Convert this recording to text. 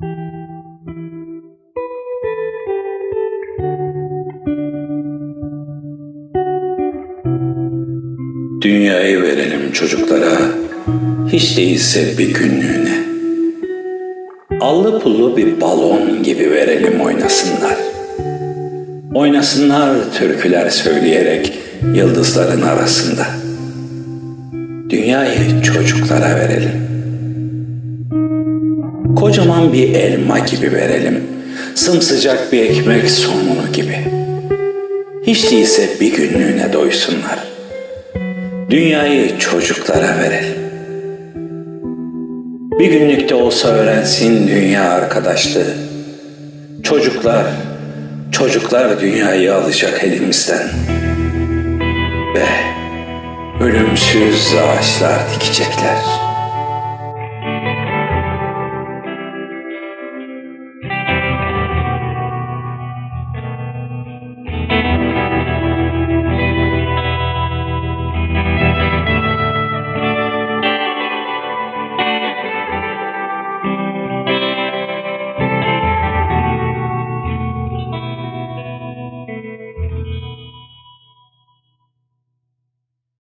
Dünyayı verelim çocuklara, hiç değilse bir günlüğüne. Allı pullu bir balon gibi verelim oynasınlar. Oynasınlar türküler söyleyerek yıldızların arasında. Dünyayı çocuklara verelim. Kocaman bir elma gibi verelim. Sımsıcak bir ekmek somunu gibi. Hiç değilse bir günlüğüne doysunlar. Dünyayı çocuklara verelim. Bir günlükte olsa öğrensin dünya arkadaşlığı. Çocuklar, çocuklar dünyayı alacak elimizden. Ve ölümsüz ağaçlar dikecekler.